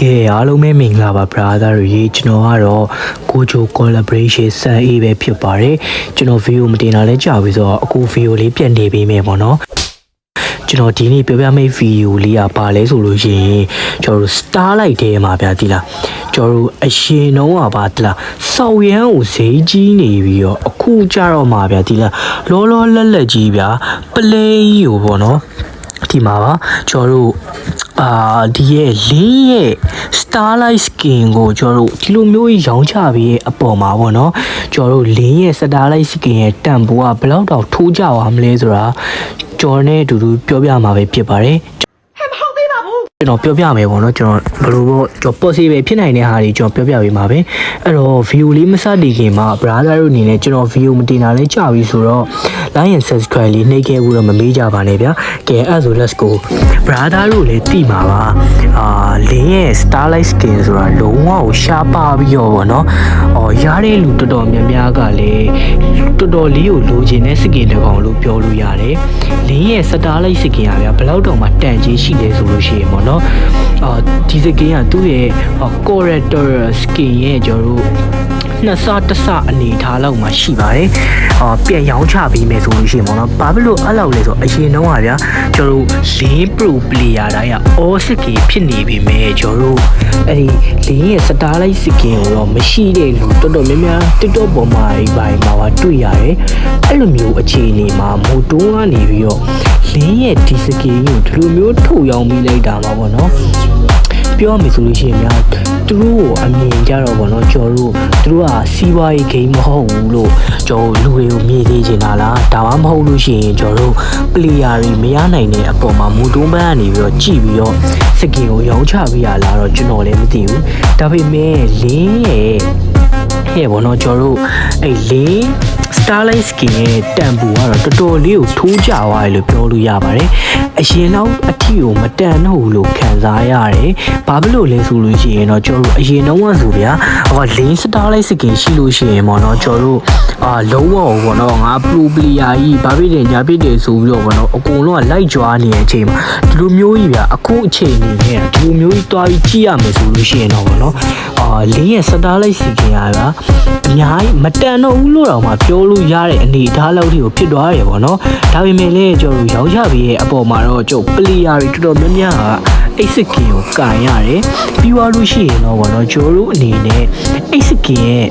ကဲအားလုံးပဲမင်္ဂလာပါ brother တို့ရေကျွန်တော်ကတော့ကိုချို collaboration ဆန်အေးပဲဖြစ်ပါတယ်ကျွန်တော် video မတင်တာလဲကြာပြီဆိုတော့အခု video လေးပြန်နေပေးမယ်ပေါ့နော်ကျွန်တော်ဒီနေ့ပြောပြမယ့် video လေးကပါလဲဆိုလို့ရှိရင်ကျွန်တော်တို့ starlight ထဲမှာဗျာဒီလားကျွန်တော်တို့အရှင်တုံးကပါဒီလားစောက်ရန်ကိုဈေးကြီးနေပြီးတော့အခုကြတော့မှာဗျာဒီလားလောလောလက်လက်ကြီးဗျာပလဲကြီးကိုပေါ့နော်ဒီမှာပါကျွန်တော်တို့ အာဒီရဲ့လင်းရဲ့ starlight skin ကိုကျွန်တော်တို့ဒီလိုမျိုးကြီးရောင်းချပြီးရဲ့အပေါ်မှာပေါ့နော်ကျွန်တော်တို့လင်းရဲ့ starlight skin ရဲ့တန်ဖိုးကဘယ်လောက်တောင်ထိုးကြပါမလဲဆိုတာကျွန်တော်နဲ့အတူတူပြောပြမှာပဲဖြစ်ပါတယ် ကျွန်တော်ပြောပြမယ်ပေါ့နော်ကျွန်တော်ဘယ်လိုပေါ့ကျွန်တော် possible ဖြစ်နိုင်တဲ့ဟာတွေကျွန်တော်ပြောပြပေးမှာပဲအဲ့တော့ view လေးမစတည်ခင်မှာ brother တို့အနေနဲ့ကျွန်တော် view မတင်တာလဲကြာပြီဆိုတော့ like and subscribe လေးနှိပ်ခဲ့ဖို့တော့မမေ့ကြပါနဲ့ဗျာကဲအဲ့ဆို let's go brother တို့လည်းတိမှာပါအာလင်းရဲ့ starlight skin ဆိုတာလုံးဝကိုရှားပါပြီးတော့ဗောနော်အော်ရတဲ့လူတော်တော်များများကလည်းတော်တော်လေးကိုလိုချင်တဲ့ skin တစ်ကောင်လို့ပြောလို့ရတယ်လင်းရဲ့ starlight skin ကဗျာဘယ်လောက်တောင်မှတန်ကြီးရှိတယ်ဆိုလို့ရှိရင်ဗောနော်အာဒီ skin ကသူ့ရဲ့ character skin ရဲ့ကျွန်တော်တို့ နှစ်ဆတစ်ဆအနေထားလောက်မှရှိပါတယ်။အော်ပြန်ရောင်းချပေးမယ်ဆိုလို့ရှိရင်ပေါ့နော်။ဘာဖြစ်လို့အဲ့လောက်လဲဆိုအရင်တော့ကဗျာကျွန်တော်တို့လင်း pro player တိုင်းက all skin ဖြစ်နေပြီမဲ့ကျွန်တော်တို့အဲ့ဒီလင်းရဲ့ starlight skin ကိုတော့မရှိတဲ့လူတော်တော်များများ TikTok ပေါ်မှာပိုင်းမှာပါတွေ့ရတယ်။အဲ့လိုမျိုးအခြေအနေမှာမို့တွန်းကနေပြီးတော့လင်းရဲ့ဒီ skin ကိုဒီလိုမျိုးထုတ်ရောင်းပြီးလိုက်တာမှာပေါ့နော်။ပြောမယ်ဆိုလို့ရှိရင်များ သူတို့ကိုအမြင်ကြတော့ဗောနော်ကျော်တို့သူတို့ကစီးပွားရေးဂိမ်းမဟုတ်ဘူးလို့ကျော်လူတွေကိုမြည်သေးချင်တာလားဒါမှမဟုတ်လို့ရှိရင်ကျော်တို့ပလေယာတွေမရနိုင်တဲ့အပေါ်မှာမူတွန်းပန်းကနေပြီးတော့ကြည့်ပြီးတော့စကင်ကိုရောင်းချပေးရလားတော့ကျွန်တော်လည်းမသိဘူးဒါပေမဲ့လင်းရဲ့ဟဲ့ဗောနော်ကျော်တို့အဲ့လင်း Starlight Skin ရဲ့တန်ဖိုးကတော့တော်တော်လေးကိုထိုးကြသွားတယ်လို့ပြောလို့ရပါတယ်။ အရင်တော့အထီကိုမတန်တော့ဘူးလို့ခံစားရတယ်။ဘာဖြစ်လို့လဲဆိုလို့ရှိရင်တော့ကျွန်တော်တို့အရင်တော့ကဆိုဗျာဟော Lane Starlight Skin ရှိလို့ရှိရင်ပေါ့နော်ကျွန်တော်တို့အာလုံးဝပေါ့နော်ငါ Pro Player ကြီးဘာဖြစ်တယ်ညာဖြစ်တယ်ဆိုပြီးတော့ပေါ့နော်အကုန်လုံးကလိုက်ကြွားနေတဲ့အချိန်မှာဒီလိုမျိုးကြီးဗျာအခုအချိန်နေနဲ့ဒီလိုမျိုးကြီးတွားပြီးကြည့်ရမယ်ဆိုလို့ရှိရင်တော့ပေါ့နော် အာ Lane ရဲ့ Starlight Skin ကဗျာအများကြီးမတန်တော့ဘူးလို့တော့မှပြောလို့ရတဲ့အနေအထားလောက်ထိကိုဖြစ်သွားတယ်ပေါ့နော်ဒါပေမဲ့လည်းကျွန်တော်တို့ရောင်းချပေးရဲ့အပေါ်မှာတော့ကျွန်တော်ပလီယာတွေတော်တော်များများကအိတ်စကင်ကိုကန်ရတယ်ပြီးသွားလို့ရှိရင်တော့ပေါ့နော်ကျွန်တော်တို့အနေနဲ့အိတ်စကင်ရဲ့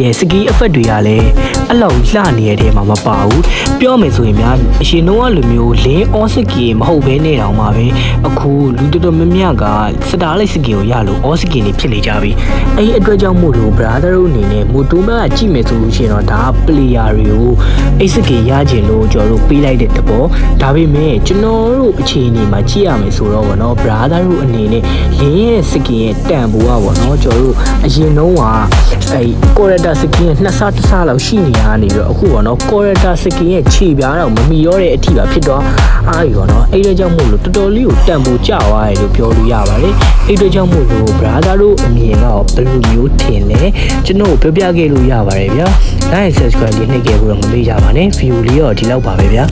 ရဲ့စကီအဖက်တွေကလည်း အဲ့လောက်လှနေရတဲ့မှာမပါဘူးပြောမယ်ဆိုရင်များအရှင်တော့လိုမျိုးလင်းအောစကီမဟုတ်ဘဲနေတောင်မှပဲအခုလူတော်တော်များများကစတားလိုက်စကီကိုရလို့အောစကီနေဖြစ်နေကြပြီအဲ့ဒီအတွက်ကြောင့်မို့လို့ brother တို့အနေနဲ့မူတိုးမကကြည့်မယ်ဆိုလို့ရှိရင်တော့ဒါက player တွေကိုအိတ်စကီရခြင်းလို့ကျွန်တော်တို့ပေးလိုက်တဲ့တဘောဒါပေမဲ့ကျွန်တော်တို့အခြေအနေမှာကြည့်ရမယ်ဆိုတော့ဗောနော် brother တို့အနေနဲ့လင်းရဲ့စကီရဲ့တန်ဖိုးอ่ะဗောနော်ကျွန်တော်တို့အရင်တော့ကအဲ့ character skin ရဲ့နှစ်ဆတစ်ဆလောက်ရှိနေရနေပြီးတော့အခုပေါ့နော် character skin ရဲ့ခြေပြားတော့မမီရောတဲ့အထိပါဖြစ်သွားအားပြီပေါ့နော်အဲ့ဒါကြောင့်မို့လို့တော်တော်လေးကိုတန်ဖိုးကျသွားတယ်လို့ပြောလို့ရပါတယ်အဲ့ဒါကြောင့်မို့လို့ brother တို့အမြင်တော့ဘယ်လိုမျိုးထင်လဲကျွန်တော်ကိုပြောပြခဲ့လို့ရပါတယ်ဗျာ like subscribe လေးနှိပ်ခဲ့ဖို့တော့မမေ့ကြပါနဲ့ view လေးတော့ဒီလောက်ပါပဲဗျာ